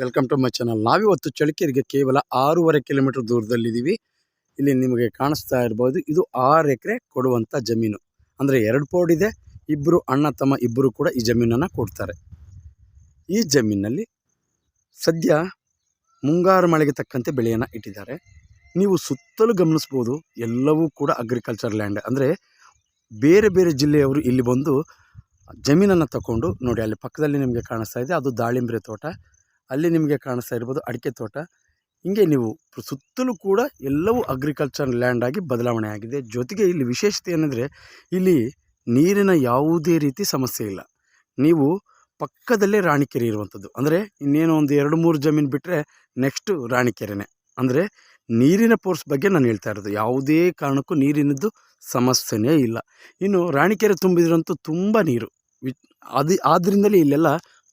Welcome to my channel ನಾವಿವತ್ತು ಚಳಿಕೆರೆಗೆ ಕೇವಲ ಆರೂವರೆ ಕಿಲೋಮೀಟರ್ ದೂರದಲ್ಲಿದ್ದೀವಿ. ಇಲ್ಲಿ ನಿಮಗೆ ಕಾಣಿಸ್ತಾ ಇರ್ಬೋದು, ಇದು ಆರು ಎಕರೆ ಕೊಡುವಂಥ ಜಮೀನು. ಅಂದರೆ ಎರಡು ಪೋಡ್ ಇದೆ ಇಬ್ಬರು ಅಣ್ಣ ತಮ್ಮ ಇಬ್ಬರು ಕೂಡ ಈ ಜಮೀನನ್ನು ಕೊಡ್ತಾರೆ. ಈ ಜಮೀನಲ್ಲಿ ಸದ್ಯ ಮುಂಗಾರು ಮಳೆಗೆ ತಕ್ಕಂತೆ ಬೆಳೆಯನ್ನು ಇಟ್ಟಿದ್ದಾರೆ. ನೀವು ಸುತ್ತಲೂ ಗಮನಿಸ್ಬೋದು, ಎಲ್ಲವೂ ಕೂಡ ಅಗ್ರಿಕಲ್ಚರ್ ಲ್ಯಾಂಡ್ ಅಂದರೆ ಬೇರೆ ಬೇರೆ ಜಿಲ್ಲೆಯವರು ಇಲ್ಲಿ ಬಂದು ಜಮೀನನ್ನು ತಗೊಂಡು ನೋಡಿ, ಅಲ್ಲಿ ಪಕ್ಕದಲ್ಲಿ ನಿಮಗೆ ಕಾಣಿಸ್ತಾ ಇದೆ, ಅದು ದಾಳಿಂಬ್ರೆ ತೋಟ. ಅಲ್ಲಿ ನಿಮಗೆ ಕಾಣಿಸ್ತಾ ಇರ್ಬೋದು ಅಡಿಕೆ ತೋಟ. ಹಿಂಗೆ ನೀವು ಸುತ್ತಲೂ ಕೂಡ ಎಲ್ಲವೂ ಅಗ್ರಿಕಲ್ಚರ್ ಲ್ಯಾಂಡ್ ಆಗಿ ಬದಲಾವಣೆ ಆಗಿದೆ. ಜೊತೆಗೆ ಇಲ್ಲಿ ವಿಶೇಷತೆ ಏನಂದರೆ ಇಲ್ಲಿ ನೀರಿನ ಯಾವುದೇ ರೀತಿ ಸಮಸ್ಯೆ ಇಲ್ಲ. ನೀವು ಪಕ್ಕದಲ್ಲೇ ರಾಣಿಕೆರೆ ಇರುವಂಥದ್ದು. ಅಂದರೆ ಇನ್ನೇನು ಒಂದು ಎರಡು ಮೂರು ಜಮೀನು ಬಿಟ್ಟರೆ ನೆಕ್ಸ್ಟು ರಾಣಿಕೆರೆನೇ. ಅಂದರೆ ನೀರಿನ ಪೋರ್ಸ್ ಬಗ್ಗೆ ನಾನು ಹೇಳ್ತಾ ಇರೋದು. ಯಾವುದೇ ಕಾರಣಕ್ಕೂ ನೀರಿನದ್ದು ಸಮಸ್ಯೆನೇ ಇಲ್ಲ. ಇನ್ನು ರಾಣಿಕೆರೆ ತುಂಬಿದ್ರಂತೂ ತುಂಬ ನೀರು. ವಿ ಅದು ಆದ್ದರಿಂದಲೇ ಇಲ್ಲೆಲ್ಲ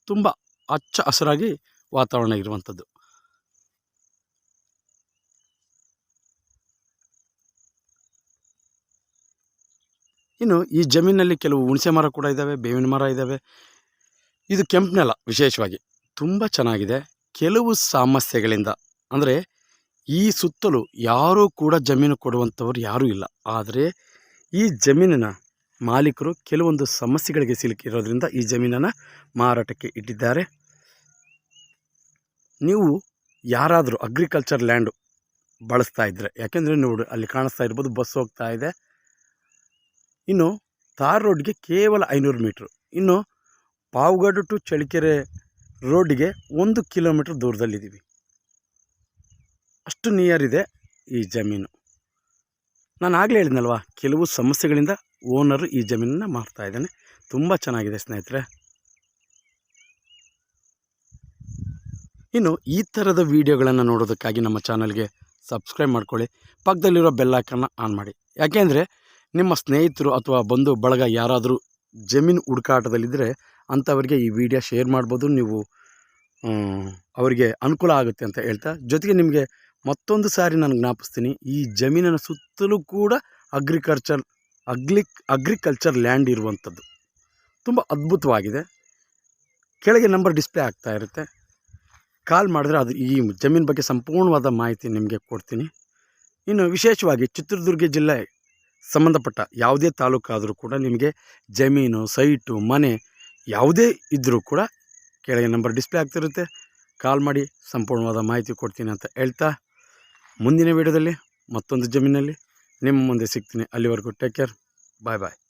ತುಂಬ ಹಚ್ಚ ಹಸಿರಾಗಿ ವಾತಾವರಣ ಇರುವಂಥದ್ದು. ಇನ್ನು ಈ ಜಮೀನಿನಲ್ಲಿ ಕೆಲವು ಹುಣಸೆ ಮರ ಕೂಡ ಇದ್ದಾವೆ ಬೇವಿನ ಮರ ಇದ್ದಾವೆ ಇದು ಕೆಂಪು ನೆಲ ವಿಶೇಷವಾಗಿ. ತುಂಬ ಚೆನ್ನಾಗಿದೆ. ಕೆಲವು ಸಮಸ್ಯೆಗಳಿಂದ. ಅಂದರೆ ಈ ಸುತ್ತಲೂ ಯಾರೂ ಕೂಡ ಜಮೀನು ಕೊಡುವಂಥವ್ರು ಯಾರೂ ಇಲ್ಲ. ಆದರೆ ಈ ಜಮೀನಿನ ಮಾಲೀಕರು ಕೆಲವೊಂದು ಸಮಸ್ಯೆಗಳಿಗೆ ಸಿಲುಕಿರೋದ್ರಿಂದ ಈ ಜಮೀನನ್ನು ಮಾರಾಟಕ್ಕೆ ಇಟ್ಟಿದ್ದಾರೆ. ನೀವು ಯಾರಾದರೂ ಅಗ್ರಿಕಲ್ಚರ್ ಲ್ಯಾಂಡು ಬಳಸ್ತಾ ಇದ್ದರೆ ಯಾಕೆಂದರೆ ನೋಡಿ, ಅಲ್ಲಿ ಕಾಣಿಸ್ತಾ ಇರ್ಬೋದು ಬಸ್ ಹೋಗ್ತಾ ಇದೆ. ಇನ್ನು ತಾರ್ ರೋಡ್ಗೆ ಕೇವಲ ಐನೂರು ಮೀಟ್ರು ಇನ್ನು ಪಾವಗಡು ಟು ಚಳಿಕೆರೆ ರೋಡ್ಗೆ ಒಂದು ಕಿಲೋಮೀಟ್ರ್ ದೂರದಲ್ಲಿದ್ದೀವಿ. ಅಷ್ಟು ನಿಯರ್ ಇದೆ ಈ ಜಮೀನು. ನಾನು ಆಗಲೇ ಹೇಳಿದ್ನಲ್ವ, ಕೆಲವು ಸಮಸ್ಯೆಗಳಿಂದ ಓನರು ಈ ಜಮೀನನ್ನು ಮಾರ್ತಾ ಇದ್ದಾನೆ. ತುಂಬ ಚೆನ್ನಾಗಿದೆ ಸ್ನೇಹಿತರೆ. ಇನ್ನು ಈ ಥರದ ವೀಡಿಯೋಗಳನ್ನು ನೋಡೋದಕ್ಕಾಗಿ ನಮ್ಮ ಚಾನಲ್ಗೆ ಸಬ್ಸ್ಕ್ರೈಬ್ ಮಾಡ್ಕೊಳ್ಳಿ. ಪಕ್ಕದಲ್ಲಿರೋ ಬೆಲ್ಲೈಕನ್ನ ಆನ್ ಮಾಡಿ. ಯಾಕೆಂದರೆ ನಿಮ್ಮ ಸ್ನೇಹಿತರು ಅಥವಾ ಬಂಧು, ಬಳಗ ಯಾರಾದರೂ ಜಮೀನು ಹುಡುಕಾಟದಲ್ಲಿದ್ದರೆ ಅಂಥವರಿಗೆ ಈ ವಿಡಿಯೋ ಶೇರ್ ಮಾಡ್ಬೋದು. ನೀವು ಅವರಿಗೆ ಅನುಕೂಲ ಆಗುತ್ತೆ ಅಂತ ಹೇಳ್ತಾ. ಜೊತೆಗೆ ನಿಮಗೆ ಮತ್ತೊಂದು ಸಾರಿ ನಾನು ಜ್ಞಾಪಿಸ್ತೀನಿ. ಈ ಜಮೀನಿನ ಸುತ್ತಲೂ ಕೂಡ ಅಗ್ರಿಕಲ್ಚರ್ ಅಗ್ಲಿಕ್ ಅಗ್ರಿಕಲ್ಚರ್ ಲ್ಯಾಂಡ್ ಇರುವಂಥದ್ದು. ತುಂಬ ಅದ್ಭುತವಾಗಿದೆ. ಕೆಳಗೆ ನಂಬರ್ ಡಿಸ್ಪ್ಲೇ ಆಗ್ತಾ ಇರುತ್ತೆ. ಕಾಲ್ ಮಾಡಿದ್ರೆ ಅದು ಈ ಜಮೀನು ಬಗ್ಗೆ ಸಂಪೂರ್ಣವಾದ ಮಾಹಿತಿ ನಿಮಗೆ ಕೊಡ್ತೀನಿ. ಇನ್ನು ವಿಶೇಷವಾಗಿ ಚಿತ್ರದುರ್ಗ ಜಿಲ್ಲೆ ಸಂಬಂಧಪಟ್ಟ ಯಾವುದೇ ತಾಲೂಕಾದರೂ ಕೂಡ ನಿಮಗೆ ಜಮೀನು, ಸೈಟು, ಮನೆ ಯಾವುದೇ ಇದ್ದರೂ ಕೂಡ ಕೆಳಗೆ ನಂಬರ್ ಡಿಸ್ಪ್ಲೇ ಆಗ್ತಿರುತ್ತೆ. ಕಾಲ್ ಮಾಡಿ ಸಂಪೂರ್ಣವಾದ ಮಾಹಿತಿ ಕೊಡ್ತೀನಿ ಅಂತ ಹೇಳ್ತಾ ಮುಂದಿನ ವೀಡಿಯೋದಲ್ಲಿ ಮತ್ತೊಂದು ಜಮೀನಲ್ಲಿ ನಿಮ್ಮ ಮುಂದೆ ಸಿಗ್ತೀನಿ. ಅಲ್ಲಿವರೆಗೂ ಟೇಕ್ ಕೇರ್. ಬಾಯ್ ಬಾಯ್.